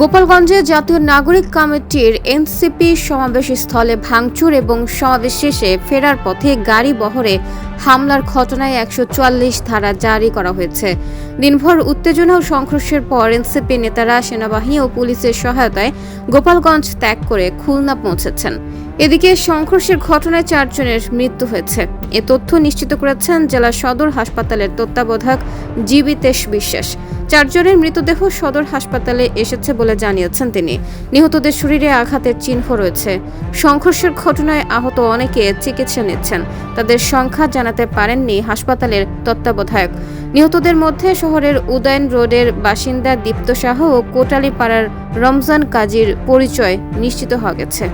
গোপালগঞ্জে জাতীয় নাগরিক কমিটির এনসিপি সমাবেশ স্থলে ভাঙচুর এবং সমাবেশ শেষে ফেরার পথে গাড়ি বহরে হামলার ঘটনায় একশো চুয়াল্লিশ ধারা জারি করা হয়েছে। দিনভর উত্তেজনা ও সংঘর্ষের পর এনসিপি নেতারা, সেনাবাহিনী ও পুলিশের সহায়তায় গোপালগঞ্জ ত্যাগ করে খুলনা পৌঁছেছেন। এদিকে সংঘর্ষের ঘটনায় চারজনের মৃত্যু হয়েছে। এ তথ্য নিশ্চিত করেছেন জেলা সদর হাসপাতালের তত্ত্বাবধায়ক জীবিতেশ বিশ্বাস। চারজনের মৃতদেহ সদর হাসপাতালে এসেছে বলে জানিয়েছেন তিনি। নিহতদের শরীরে আঘাতের চিহ্ন রয়েছে। সংঘর্ষের ঘটনায় আহত অনেকে চিকিৎসা নিচ্ছেন। তাদের সংখ্যা জানাতে পারেননি হাসপাতালের তত্ত্বাবধায়ক। নিহতদের মধ্যে শহরের উদয়ন রোডের বাসিন্দা দীপ্ত শাহ ও কোটালীপাড়ার রমজান কাজীর পরিচয় নিশ্চিত হওয়া গেছে।